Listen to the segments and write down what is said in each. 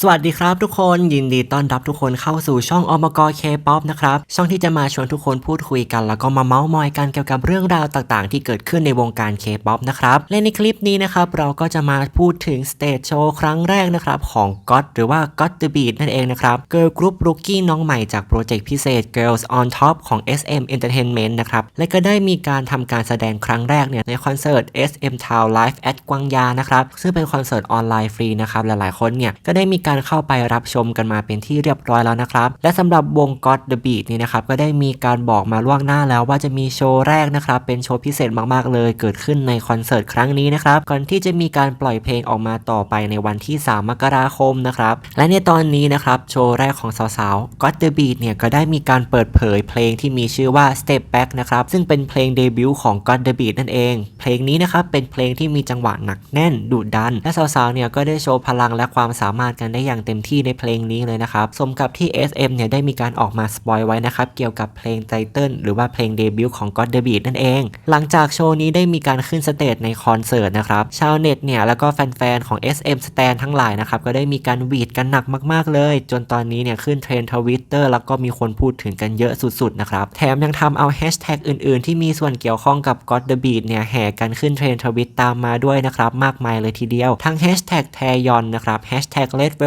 สวัสดีครับทุกคนยินดีต้อนรับทุกคนเข้าสู่ช่องอมกเคป๊อปนะครับ ช่องที่จะมาชวนทุกคนพูดคุยกัน แล้วก็มาเมาส์มอยกันเกี่ยวกับเรื่องราวต่างๆ ที่เกิดขึ้นในวงการเคป๊อปนะครับ และในคลิปนี้นะครับเราก็จะมาพูดถึงสเตจโชว์ครั้งแรกนะครับของ God หรือว่า God the Beat นั่นเองนะครับเกิร์ลกรุ๊ปรุกกี้น้องใหม่จากโปรเจกต์พิเศษ Girls on Top ของ SM Entertainment นะครับและก็ได้มีการทำการแสดงครั้งแรกเนี่ยในคอนเสิร์ต SM Town Live at กวางยานะครับซึ่งเป็นคอนเสิร์ตออนไลน์ฟรีนะครับหลายๆคนเนี่ยก็ได้มีการเข้าไปรับชมกันมาเป็นที่เรียบร้อยแล้วนะครับ และสำหรับวง God the Beat นี่นะครับก็ได้มีการบอกมาล่วงหน้าแล้วว่าจะมีโชว์แรกนะครับเป็นโชว์พิเศษมากๆ เลยเกิดขึ้นในคอนเสิร์ตครั้งนี้นะครับก่อนที่จะมีการปล่อยเพลงออกมาต่อไปในวันที่ 3 มกราคมนะครับและในตอนนี้นะครับโชว์แรกของสาวๆ God the Beat เนี่ยก็ได้มีการเปิดเผยเพลงที่มีชื่อว่า Step Back นะครับซึ่งเป็นเพลงเดบิวต์ของ God the Beat นั่นเอง เพลงนี้นะครับเป็นเพลงที่มีจังหวะหนักแน่นดุดัน และสาวๆเนี่ยก็ได้โชว์พลังและความสามารถกันได้อย่างเต็มที่ในเพลงนี้เลยนะครับ สมกับที่ SM เนี่ยได้มีการออกมาสปอยไว้นะครับ เกี่ยวกับเพลงไตเติลหรือว่าเพลงเดบิวต์ของ God the Beat นั่นเอง หลังจากโชว์นี้ได้มีการขึ้นสเตจในคอนเสิร์ตนะครับชาวเน็ตเนี่ยแล้วก็แฟนๆของ SM Stan ทั้งหลายนะครับก็ได้มีการวีดกันหนักมากๆเลย จนตอนนี้เนี่ยขึ้นเทรนด์ทวิตเตอร์แล้วก็มีคนพูดถึงกันเยอะสุดๆนะครับแถมยังทำเอาแฮชแท็กอื่นๆ ที่มีส่วนเกี่ยวข้องกับ God the Beat เนี่ยแห่กันขึ้นเทรนด์ทวิตตามมาด้วยนะครับมากมายเลยทีเดียวทั้งแฮชแท็กแทยอนนะครับแฮชแท็กเอสป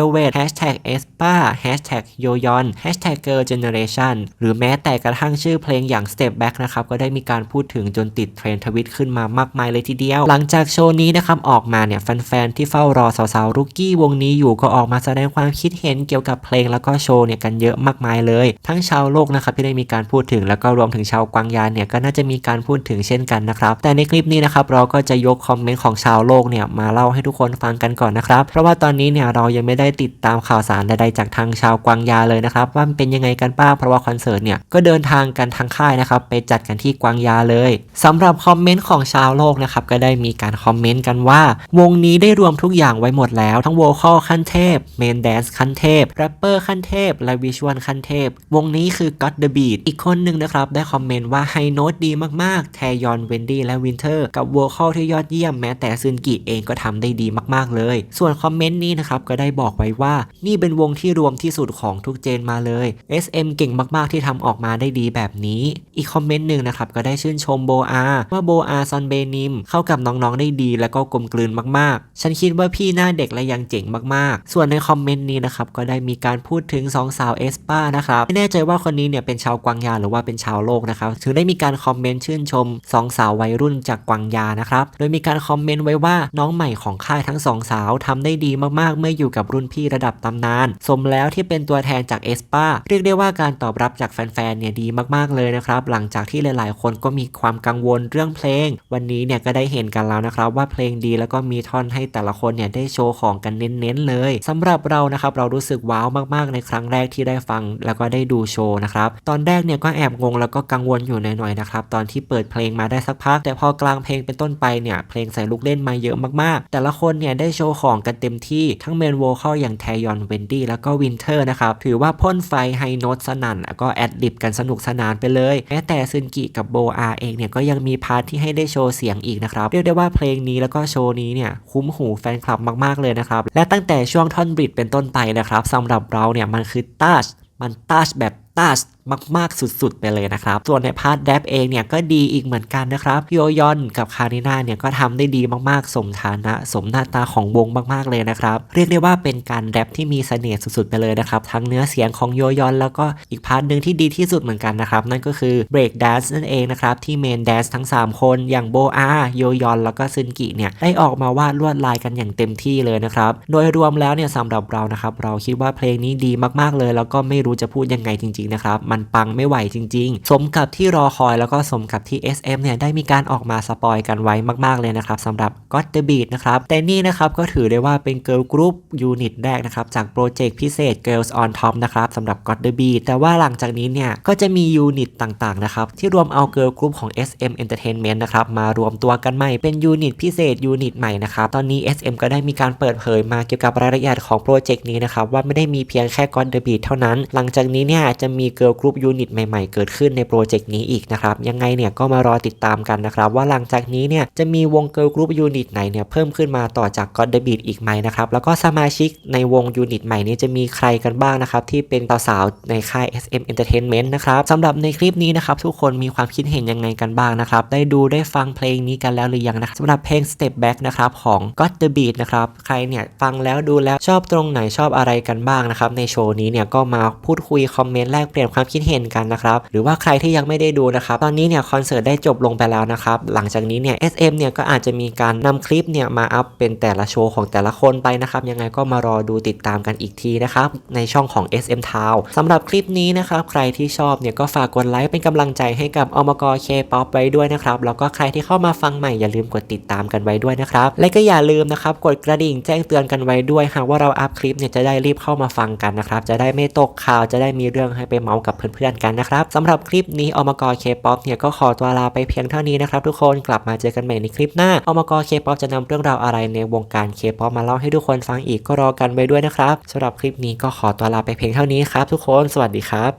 าแฮชแท็กโยยอนแฮชแท็ก Girl Generation หรือแม้แต่กระทั่งชื่อเพลงอย่าง Step Back นะครับ ก็ได้มีการพูดถึงจนติดเทรนทวิตขึ้นมามากมายเลยทีเดียว หลังจากโชว์นี้นะครับ ออกมาเนี่ย แฟนๆ ที่เฝ้ารอสาวๆรุกกี้วงนี้อยู่ก็ออกมาแสดงความคิดเห็นเกี่ยวกับเพลงแล้วก็โชว์เนี่ยกันเยอะมากมายเลย ทั้งชาวโลกนะครับที่ได้มีการพูดถึงแล้วก็รวมถึงชาวกวางยานเนี่ยก็น่าจะมีการพูดถึงเช่นกันนะครับแต่ในคลิปนี้นะครับเราก็จะยกคอมเมนต์ของชาวโลกเนี่ยมาเล่าให้ทุกคนฟังกันก่อนนะครับเพราะว่าตอนนี้เนี่ยเรายังไม่ได้ติดตามข่าวสารใดๆจากทางชาวกวางยาเลยนะครับว่ามันเป็นยังไงกันบ้างเพราะว่าคอนเสิร์ตเนี่ยก็เดินทางกันทางค่ายนะครับไปจัดกันที่กวางยาเลยสำหรับคอมเมนต์ของชาวโลกนะครับก็ได้มีการคอมเมนต์กันว่า วงนี้ได้รวมทุกอย่างไว้หมดแล้ว ทั้งโวคอลขั้นเทพเมนแดนซ์ขั้นเทพแรปเปอร์ขั้นเทพและวิชวลขั้นเทพ วงนี้คือ God the Beat อีกคนหนึ่งนะครับได้คอมเมนต์ว่าไฮโน้ตดีมากๆแทยอนเวนดี้และวินเทอร์กับโวคอลที่ยอดเยี่ยมแม้แต่ซึนกิเองก็ทำได้ดีมากๆเลย ส่วนคอมเมนต์นี้นะครับก็ได้บอกอกไว้ว่า นี่เป็นวงที่รวมที่สุดของทุกเจนมาเลย SM เก่งมากๆที่ทำออกมาได้ดีแบบนี้ อีกคอมเมนต์หนึ่งนะครับก็ได้ชื่นชมโบอาว่าโบอาซอนเบนิมเข้ากับน้องๆได้ดี แล้วก็กลมกลืนมากๆ ฉันคิดว่าพี่หน้าเด็กและยังเจ๋งมากๆ ส่วนในคอมเมนต์นี้นะครับก็ได้มีการพูดถึงสองสาวเอสป้านะครับไม่แน่ใจว่าคนนี้เนี่ยเป็นชาวกวางยาหรือว่าเป็นชาวโลกนะครับถึงได้มีการคอมเมนต์ชื่นชมสองสาววัยรุ่นจากกวางยานะครับโดยมีการคอมเมนต์ไว้ว่าน้องใหม่ของค่ายทั้งสองสาวทำได้ดีมากๆเมื่ออยู่กับรุ่นพี่ระดับตำนาน สมแล้วที่เป็นตัวแทนจากเอสป้าเรียกได้ว่าการตอบรับจากแฟนๆเนี่ยดีมากๆเลยนะครับ หลังจากที่หลายๆ คนก็มีความกังวลเรื่องเพลง วันนี้เนี่ยก็ได้เห็นกันแล้วนะครับว่าเพลงดีแล้วก็มีท่อนให้แต่ละคนเนี่ยได้โชว์ของกันเน้นๆเลยสำหรับเรานะครับเรารู้สึกว้าวมากๆ ในครั้งแรกที่ได้ฟังแล้วก็ได้ดูโชว์นะครับตอนแรกเนี่ยก็แอบงงแล้วก็กังวลอยู่หน่อยๆนะครับตอนที่เปิดเพลงมาได้สักพัก แต่พอกลางเพลงเป็นต้นไปเนี่ยเพลงใส่ลูกเล่นมาเยอะมากๆ แต่ละคนเนี่ยได้โชว์ของกันเต็มที่ทั้งเมนโวคอลอย่างแทยอนเวนดี้แล้วก็วินเทอร์นะครับ ถือว่าพ่นไฟไฮโนตสนั่น แล้วก็แอดลิบกันสนุกสนานไปเลย แม้แต่ซึนกิกับโบอาเองเนี่ยก็ยังมีพาร์ทที่ให้ได้โชว์เสียงอีกนะครับ เรียกได้ว่าเพลงนี้แล้วก็โชว์นี้เนี่ยคุ้มหูแฟนคลับมากๆเลยนะครับ และตั้งแต่ช่วงท่อนบริดเป็นต้นไปนะครับสำหรับเราเนี่ยมันคือตัชมันตัชแบบตัช มากๆสุดๆไปเลยนะครับ ส่วนในพาร์ทแรปเองเนี่ยก็ดีอีกเหมือนกันนะครับโยยอนกับคาริน่าเนี่ยก็ทำได้ดีมากๆ สมฐานะ สมหน้าตาของวงมากๆเลยนะครับ เรียกได้ว่าเป็นการแรปที่มีเสน่ห์สุดๆไปเลยนะครับ ทั้งเนื้อเสียงของโยยอน แล้วก็อีกพาร์ทหนึ่งที่ดีที่สุดเหมือนกันนะครับ นั่นก็คือ break dance นั่นเองนะครับ ที่เมนแดนซ์ทั้ง 3 คนอย่างโบอาโยยอน แล้วก็ซึนกิเนี่ยได้ออกมาวาดลวดลายกันอย่างเต็มที่เลยนะครับ โดยรวมแล้วเนี่ยสำหรับเรานะครับเราคิดว่าเพลงนี้ดีมากๆเลย แล้วก็ไม่รู้จะพูดยังไงจริงๆนะครับมันปังไม่ไหวจริงๆ สมกับที่รอคอยแล้วก็สมกับที่ SM เนี่ยได้มีการออกมาสปอยกันไว้มากๆเลยนะครับสำหรับ God the Beat นะครับแต่นี่นะครับก็ถือได้ว่าเป็นเกิร์ลกรุ๊ปยูนิตแรกนะครับจากโปรเจกต์พิเศษ Girls on Top นะครับสำหรับ God the Beat แต่ว่าหลังจากนี้เนี่ยก็จะมียูนิตต่างๆนะครับที่รวมเอาเกิร์ลกรุ๊ปของ SM Entertainment นะครับมารวมตัวกันใหม่เป็นยูนิตพิเศษยูนิตใหม่นะครับตอนนี้ SM ก็ได้มีการเปิดเผยมาเกี่ยวกับรายละเอียดของโปรเจกต์นี้นะครับว่าไม่ได้มีเพียงแค่ God the Beat เท่านั้น หลังจากนี้เนี่ยจะมีเกิร์ลกรุ๊รุ๊ปยูนิตใหม่ๆ เกิดขึ้นในโปรเจกต์นี้อีกนะครับ ยังไงเนี่ยก็มารอติดตามกันนะครับ ว่าหลังจากนี้เนี่ยจะมีวงเกิร์ลกรุ๊ปยูนิตไหนเนี่ยเพิ่มขึ้นมาต่อจากก็อดเดบิตอีกไหมนะครับแล้วก็สมาชิกในวงยูนิตใหม่นี้จะมีใครกันบ้างนะครับที่เป็นสาวๆในค่าย SM Entertainment นะครับสำหรับในคลิปนี้นะครับทุกคนมีความคิดเห็นยังไงกันบ้างนะครับได้ดูได้ฟังเพลงนี้กันแล้วหรือยังนะสำหรับเพลง Step Back นะครับของ God the Beat นะครับใครเนี่ยฟังแล้วดูแล้วชอบตรงไหนชอบอะไรกันบ้างนะครับในโชว์นี้เนี่ยก็มาพูดคุยคอมเมนต์แลกเปลี่ยนความคิดเห็นกันนะครับ หรือว่าใครที่ยังไม่ได้ดูนะครับ ตอนนี้เนี่ยคอนเสิร์ตได้จบลงไปแล้วนะครับ หลังจากนี้เนี่ย SM เนี่ยก็อาจจะมีการนำคลิปเนี่ยมาอัพเป็นแต่ละโชว์ของแต่ละคนไปนะครับ ยังไงก็มารอดูติดตามกันอีกทีนะครับ ในช่องของ SM Town สำหรับคลิปนี้นะครับ ใครที่ชอบเนี่ยก็ฝากกดไลค์เป็นกำลังใจให้กับอมกเคป๊อปไว้ด้วยนะครับ แล้วก็ใครที่เข้ามาฟังใหม่อย่าลืมกดติดตามกันไว้ด้วยนะครับ และก็อย่าลืมนะครับกดกระดิ่งแจ้งเตือนกันไว้ด้วยหากว่าเราอัพคลิปเนี่ยจะได้รีบเข้ามาฟังกันนะครับ จะได้ไม่ตกข่าวจะได้มีเรื่องให้ไปเมาส์กับเพื่อนๆกันนะครับสำหรับคลิปนี้อมกเคป๊อปเนี่ยก็ขอตัวลาไปเพียงเท่านี้นะครับทุกคนกลับมาเจอกันใหม่ในคลิปหน้าอมกเคป๊อปจะนำเรื่องราวอะไรในวงการเคป๊อปมาเล่าให้ทุกคนฟังอีกก็รอกันไว้ด้วยนะครับสำหรับคลิปนี้ก็ขอตัวลาไปเพียงเท่านี้ครับทุกคนสวัสดีครับ